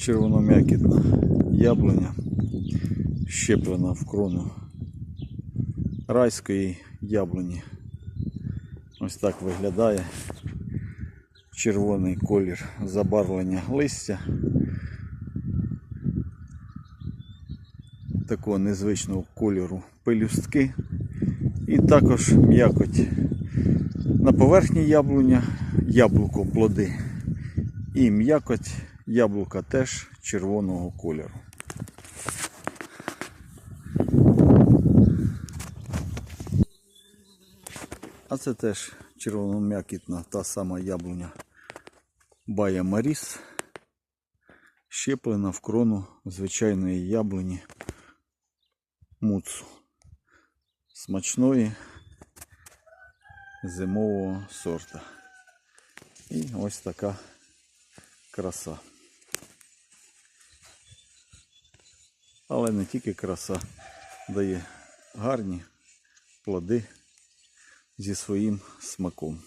червоном'якітна яблуня, щеплена в крону райської яблуні. Ось так виглядає червоний колір забарвлення листя. Такого незвичного кольору пелюстки. І також м'якоть на поверхні яблуня, яблуко плоди. І м'якоть яблука теж червоного кольору. А це теж червоном'якітна та сама яблуня Бая Маріс, щеплена в крону звичайної яблуні муцу. Смачної зимового сорта. І ось така краса. Але не тільки краса дає гарні плоди зі своїм смаком.